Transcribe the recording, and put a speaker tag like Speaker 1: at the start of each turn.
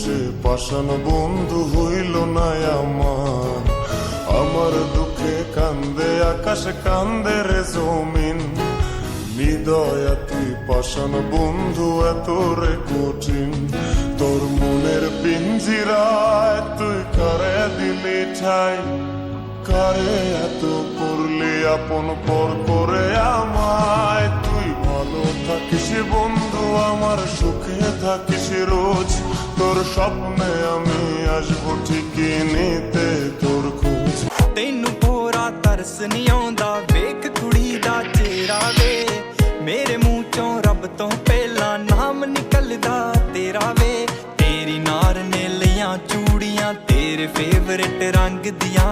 Speaker 1: সে পাশান বন্ধু হইল না আমার। আমার দুঃখে কান্দে, আকাশ কান্দে রে জমিন। নিদয়া তুই পাশান বন্ধু এত রে কঠিন। তোর মনের পিঞ্জিরায় তুই করে দিলি ঠাই? কারে এত করলি আপন পর করে আমায়? তুই ভালো থাকিস বন্ধু, আমার সুখে থাকিস রোজ। তোর স্বপ্নে আমি আসবো ঠিকই নিতে তোর খোঁজ
Speaker 2: ਤੈਨੂੰ ਪੂਰਾ ਤਰਸ ਨਹੀਂ ਆਉਂਦਾ ਵੇਖ ਕੁੜੀ ਦਾ ਚਿਹਰਾ ਵੇ ਮੇਰੇ ਮੂੰਹ ਚੋਂ ਰੱਬ ਤੋਂ ਪਹਿਲਾਂ ਨਾਮ ਨਿਕਲਦਾ ਤੇਰਾ ਵੇ ਤੇਰੀ ਨਾਰ ਨੇ ਲੀਆਂ ਚੂੜੀਆਂ ਤੇਰੇ ਫੇਵਰਿਟ ਰੰਗ ਦੀਆਂ